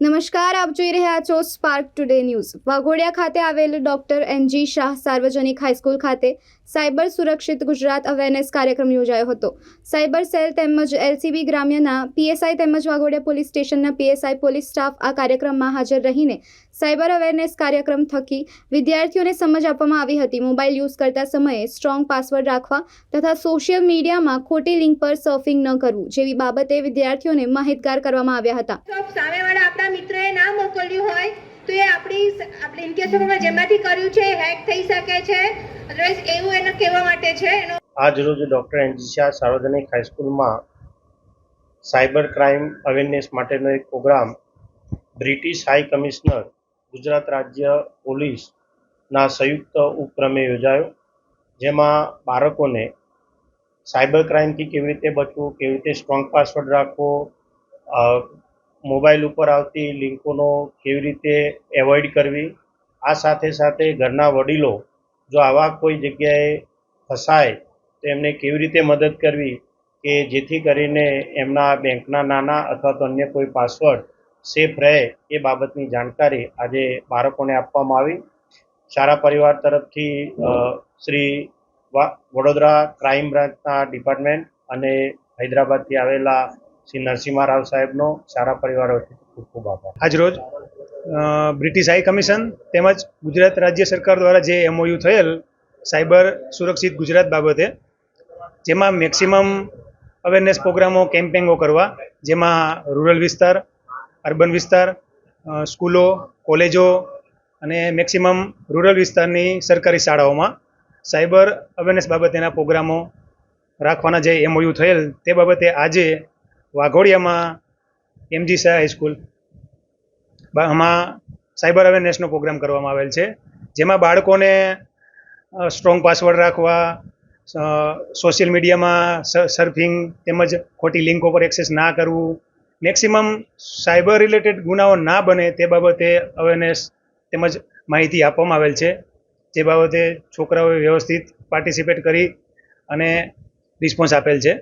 નમસ્કાર, આપ જોઈ રહ્યા છો સ્પાર્ક ટુડે ન્યૂઝ વાઘોડિયા ખાતે આવેલ ડોક્ટર એનજી શાહ સાર્વજનિક હાઈસ્કૂલ ખાતે સાયબર સુરક્ષિત ગુજરાત અવેરનેસ કાર્યક્રમ યોજાયો હતો. સાયબર સેલ તેમજ એલસીબી ગ્રામ્યના પીએસઆઈ તેમજ વાઘોડિયા પોલીસ સ્ટેશનના પીએસઆઈ પોલીસ સ્ટાફ આ કાર્યક્રમમાં હાજર રહીને સાયબર અવેરનેસ કાર્યક્રમ થકી વિદ્યાર્થીઓને સમજ આપવામાં આવી હતી. મોબાઈલ યુઝ કરતા સમયે સ્ટ્રોંગ પાસવર્ડ રાખવા તથા સોશિયલ મીડિયામાં ખોટી લિંક પર સર્ફિંગ ન કરવું જેવી બાબતે વિદ્યાર્થીઓને માહિતગાર કરવામાં આવ્યા હતા. મિત્રએ ના મોકલ્યું હોય, તો એ આપણી આપણે ઇન્કેસમાં જેમાંથી કર્યું છે હેક થઈ શકે છે. અધરવાઇઝ એવું એને કહેવા માટે છે. એનો આજ રોજ ડૉક્ટર એનજી શાહ સાર્વજનિક હાઈસ્કૂલમાં સાયબર ક્રાઇમ અવેરનેસ માટેનો એક program British high commissioner, Gujarat રાજ્ય પોલીસના સંયુક્ત ઉપક્રમે યોજાયો, જેમાં બાળકોને સાયબર ક્રાઇમથી કેવી રીતે બચવું, કેવી રીતે સ્ટ્રોંગ પાસવર્ડ રાખવો મોબાઈલ ઉપર આવતી લિંકોનો કેવી રીતે એવોઇડ કરવી? આ સાથે સાથે ઘરના વડીલો જો આવા કોઈ જગ્યાએ ફસાય, તો એમને કેવી રીતે મદદ કરવી કે જેથી કરીને એમના બેંકના નાના અથવા તો અન્ય કોઈ પાસવર્ડ સેફ રહે એ બાબતની જાણકારી આજે બાળકોને આપવામાં આવી. શાળા પરિવાર તરફથી શ્રી વડોદરા ક્રાઇમ બ્રાન્ચના ડિપાર્ટમેન્ટ અને હૈદરાબાદથી આવેલા શ્રી નરસિંહ રાવ સાહેબનો સારા પરિવાર વતીથી ખૂબ ખૂબ આભાર. આજરોજ બ્રિટિશ હાઈ કમિશન તેમજ ગુજરાત રાજ્ય સરકાર દ્વારા જે એમઓયુ થયેલ સાયબર સુરક્ષિત ગુજરાત બાબતે જેમાં મેક્સિમમ અવેરનેસ પ્રોગ્રામો, કેમ્પેઇંગો કરવા, જેમાં રૂરલ વિસ્તાર, અર્બન વિસ્તાર સ્કૂલો, કોલેજો અને મેક્સિમમ રૂરલ વિસ્તારની સરકારી શાળાઓમાં સાયબર અવેરનેસ બાબતેના પ્રોગ્રામો રાખવાના જે એમઓયુ થયેલ તે બાબતે આજે વાઘોડિયામાં એમજી શાહ હાઈસ્કૂલ આમાં સાયબર અવેરનેસનો પ્રોગ્રામ કરવામાં આવેલ છે. જેમાં બાળકોને સ્ટ્રોંગ પાસવર્ડ રાખવા સોશિયલ મીડિયામાં સર્ફિંગ તેમજ ખોટી લિંકો પર એક્સેસ ના કરવું મેક્સિમમ સાયબર રિલેટેડ ગુનાઓ ના બને તે બાબતે અવેરનેસ તેમજ માહિતી આપવામાં આવેલ છે. જે બાબતે છોકરાઓએ વ્યવસ્થિત પાર્ટિસિપેટ કરી અને રિસ્પોન્સ આપેલ છે.